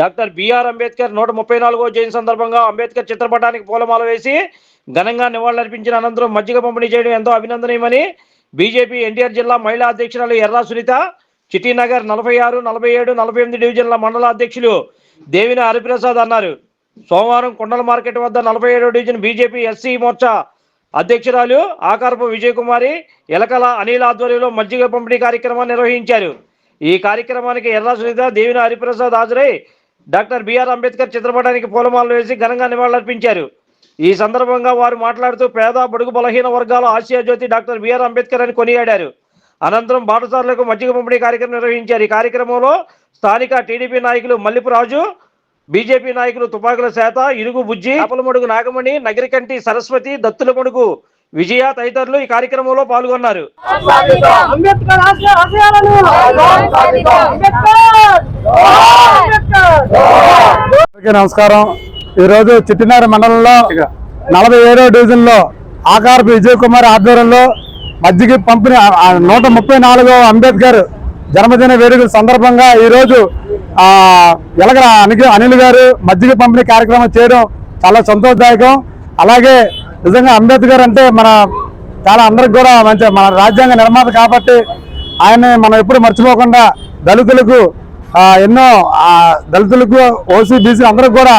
Doctor BR Ambedkar నూట ముప్పై నాలుగో జయంతి సందర్భంగా అంబేద్కర్ చిత్రపటానికి పూలమాల వేసి ఘనంగా నివాళులర్పించిన అనంతరం మజ్జిగ పంపిణీ చేయడం ఎంతో అభినందనీయమని బీజేపీ ఎన్టీఆర్ జిల్లా మహిళా అధ్యక్షురాలు ఎర్రా సునీత చిటీనగర్ నలభై ఆరు నలభై ఏడు నలభై ఎనిమిది డివిజన్ల మండల అధ్యక్షులు దేవిన హరిప్రసాద్ అన్నారు. సోమవారం కొండల మార్కెట్ వద్ద నలభై ఏడో డివిజన్ బీజేపీ ఎస్సీ మోర్చా అధ్యక్షురాలు ఆకారపు విజయకుమారి ఎలకల అనిల్ ఆధ్వర్యంలో మజ్జిగ పంపిణీ కార్యక్రమాన్ని నిర్వహించారు. ఈ కార్యక్రమానికి ఎర్రా సునీత దేవిన హరిప్రసాద్ హాజరై డాక్టర్ బిఆర్ అంబేద్కర్ చిత్రపటానికి పూలమాలలు వేసి ఘనంగా నివాళులర్పించారు. ఈ సందర్భంగా వారు మాట్లాడుతూ పేద బడుగు బలహీన వర్గాల Asia Jyoti doctor BR Ambedkar అని కొనియాడారు. అనంతరం బాటసారులకు మజ్జిగ పంపిణీ కార్యక్రమం నిర్వహించారు. ఈ కార్యక్రమంలో స్థానిక టీడీపీ నాయకులు మల్లిపు రాజు బీజేపీ నాయకులు తుపాకుల శాత ఇరుగు బుజ్జి అపలమడుగు నాగమణి నగరికంటి సరస్వతి దత్తులమడుగు విజయ తదితరులు ఈ కార్యక్రమంలో పాల్గొన్నారు. అంబేద్కర్ ఆశయ ఆశయాలను అంబేద్కర్ అంబేద్కర్ అందరికీ నమస్కారం. ఈరోజు చిట్టినారి మండలంలో నలభై ఏడవ డివిజన్లో ఆకారపు విజయ్ కుమార్ ఆధ్వర్యంలో మజ్జిగ పంపిణీ నూట ముప్పై నాలుగో అంబేద్కర్ జన్మదిన వేడుకల సందర్భంగా ఈరోజు ఎలగర ఎలగల అనిల్ అనిల్ గారు మజ్జిగ పంపిణీ కార్యక్రమం చేయడం చాలా సంతోషదాయకం. అలాగే నిజంగా అంబేద్కర్ అంటే మన చాలా అందరికి కూడా మంచి మన రాజ్యాంగ నిర్మాత కాబట్టి ఆయన్ని మనం ఎప్పుడు మర్చిపోకుండా దళితులకు ఎన్నో దళితులకు ఓసీ బీసీ అందరికి కూడా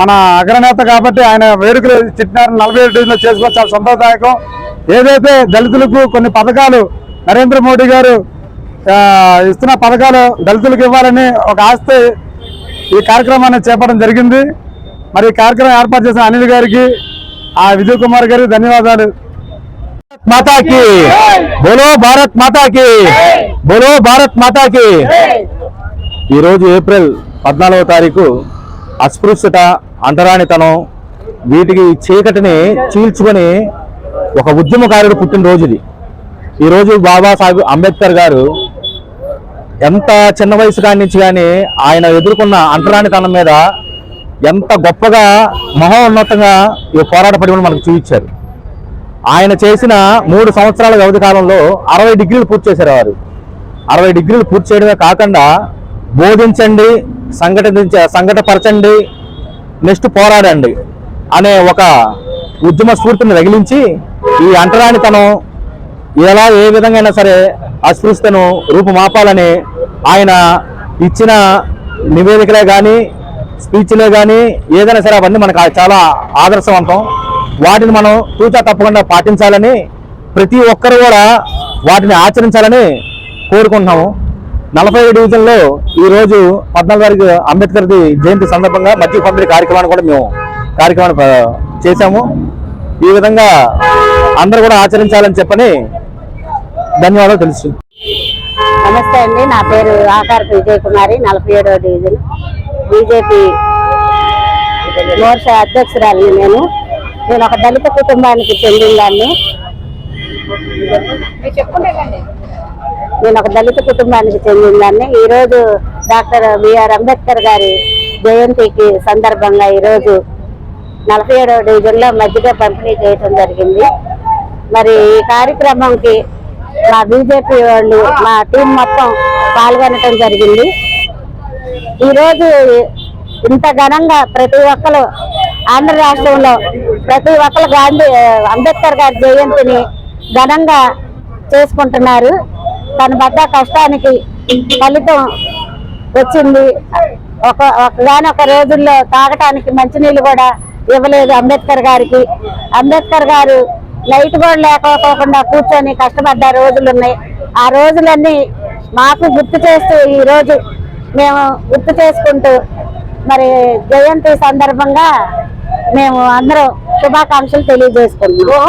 మన అగ్రనేత కాబట్టి ఆయన వేడుకలు చిట్టినారు నలభై ఏడు డివిజన్లో చేసుకోవడం చాలా సంతోషదాయకం. ఏదైతే దళితులకు కొన్ని పథకాలు నరేంద్ర మోడీ గారు ఇస్తున్న పథకాలు దళితులకు ఇవ్వాలని ఒక ఆస్తి ఈ కార్యక్రమాన్ని చేపట్టడం జరిగింది. మరి ఈ కార్యక్రమం ఏర్పాటు చేసిన అనిల్ గారికి ఆ విజయ్ కుమార్ గారికి ధన్యవాదాలు. మాతాకి. బోలో భారత్ మాతాకి. బోలో భారత్ మాతాకి. ఈరోజు ఏప్రిల్ పద్నాలుగో తారీఖు అస్పృశ్యత అంటరానితనం వీటికి చీకటిని చీల్చుకొని ఒక ఉద్యమకారుడు పుట్టినరోజు ఇది. ఈరోజు బాబాసాహెబ్ అంబేద్కర్ గారు ఎంత చిన్న వయసు కాడి నుంచి కానీ ఆయన ఎదుర్కొన్న అంటరానితనం మీద ఎంత గొప్పగా మహోన్నతంగా ఈ పోరాటపడి మనకు చూపించారు. ఆయన చేసిన మూడు సంవత్సరాల వ్యవధి కాలంలో అరవై డిగ్రీలు పూర్తి చేశారు వారు. అరవై డిగ్రీలు పూర్తి చేయడమే కాకుండా బోధించండి సంఘటించ సంఘటపరచండి నెక్స్ట్ పోరాడండి అనే ఒక ఉద్యమ స్ఫూర్తిని రగిలించి ఈ అంటరానితనం ఎలా ఏ విధంగా అయినా సరే అస్పృశ్యతను రూపుమాపాలని ఆయన ఇచ్చిన నివేదికలే కానీ స్పీచ్లే కానీ ఏదైనా సరే అవన్నీ మనకు చాలా ఆదర్శవంతం. వాటిని మనం తూచా తప్పకుండా పాటించాలని ప్రతి ఒక్కరు కూడా వాటిని ఆచరించాలని కోరుకుంటున్నాము. నలభై డివిజన్లో ఈ రోజు పద్నాలుగు తారీఖు అంబేద్కర్ జయంతి సందర్భంగా మధ్య పంపిణీ కార్యక్రమాన్ని కూడా మేము కార్యక్రమాన్ని చేశాము. ఈ విధంగా అందరూ కూడా ఆచరించాలని చెప్పని ధన్యవాదాలు తెలుసు నమస్తే అండి. నా పేరు ఆకారపు విజయ్ కుమారి నలభై ఏడవ డివిజన్. బీజేపీ మోర్చా అధ్యక్షురాలిని నేను. నేను ఒక దళిత కుటుంబానికి చెందిన దాన్ని. నేను ఒక దళిత కుటుంబానికి చెందిన దాన్ని ఈరోజు డాక్టర్ బిఆర్ అంబేద్కర్ గారి జయంతికి సందర్భంగా ఈరోజు నలభై ఏడవ డివిజన్లో మధ్యగా పంపిణీ చేయటం జరిగింది. మరి ఈ కార్యక్రమంకి మా బీజేపీ వాళ్ళు మా టీం మొత్తం పాల్గొనటం జరిగింది. ఈరోజు ఇంత ఘనంగా ప్రతి ఒక్కరు ఆంధ్ర రాష్ట్రంలో ప్రతి ఒక్కరు గాంధీ అంబేద్కర్ గారి జయంతిని ఘనంగా చేసుకుంటున్నారు. తన పడ్డ కష్టానికి ఫలితం వచ్చింది. ఒక ఒకగానొక రోజుల్లో తాగటానికి మంచినీళ్ళు కూడా ఇవ్వలేదు అంబేద్కర్ గారికి. అంబేద్కర్ గారు లైట్ కూడా లేకపోకుండా కూర్చొని కష్టపడ్డ రోజులు ఉన్నాయి. ఆ రోజులన్నీ మాకు గుర్తు చేస్తూ ఈ రోజు మేము గుర్తు చేసుకుంటూ మరి జయంతి సందర్భంగా మేము అందరం శుభాకాంక్షలు తెలియజేసుకుంటున్నాం.